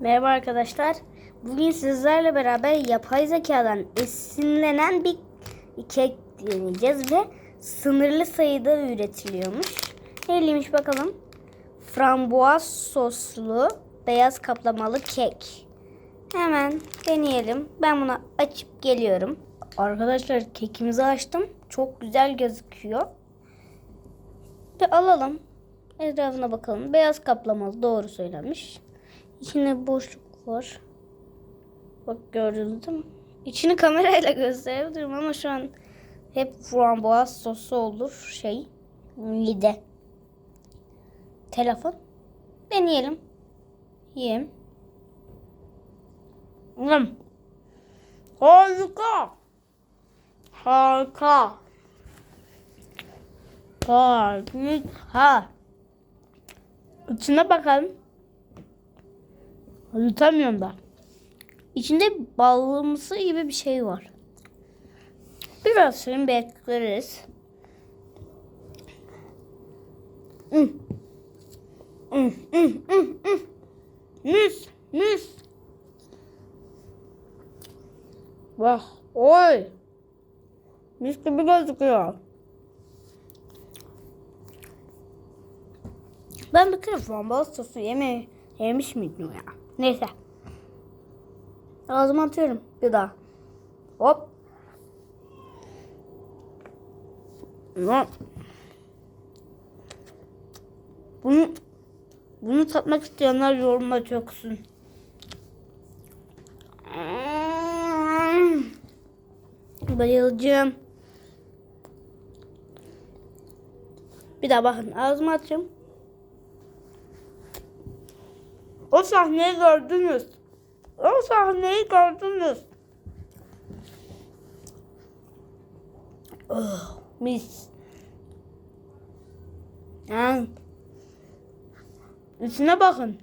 Merhaba arkadaşlar. Bugün sizlerle beraber yapay zekadan esinlenen bir kek deneyeceğiz ve sınırlı sayıda üretiliyormuş. Neyliymiş bakalım. Frambuaz soslu beyaz kaplamalı kek. Hemen deneyelim. Ben bunu açıp geliyorum. Arkadaşlar kekimizi açtım. Çok güzel gözüküyor. Bir alalım. Etrafına bakalım. Beyaz kaplamalı doğru söylenmiş. İçinde boşluk var. Bak gördünüz değil mi? İçini kamerayla gösterebilirim ama şu an hep frambuaz sosu olur şey. Lide. Telefon. Deneyelim. Yiyeyim. Hmm. Harika. Harika. Harika. İçine bakalım. Yutamıyorum da. İçinde balımsı gibi bir şey var. Biraz sonra bekleriz. Mm. Mm, mm, mm, mm. Mis, mis. Bak, oy. Mis gibi gözüküyor. Ben bir kere frambuaz sosu yeme yemiş miydim ya? Neyse. Ağzıma atıyorum bir daha. Hop. Hop. Bunu bunu tatmak isteyenler yoruma çöksün. Bayılacağım. Bir daha bakın ağzıma atacağım. O sahneyi gördünüz. O sahneyi gördünüz. Oh, mis. Yani, içine bakın.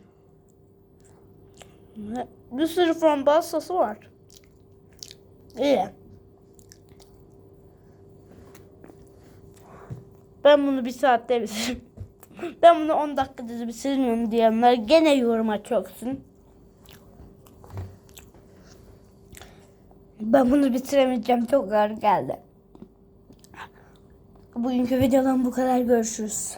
Bir sürü frambuaz sosu var. İyi. Ben bunu bir saatte bitiririm. Ben bunu 10 dakikada bitiririm diyenler gene yoruma çöksün. Ben bunu bitiremeyeceğim. Çok ağır geldi. Bugünkü videodan bu kadar. Görüşürüz.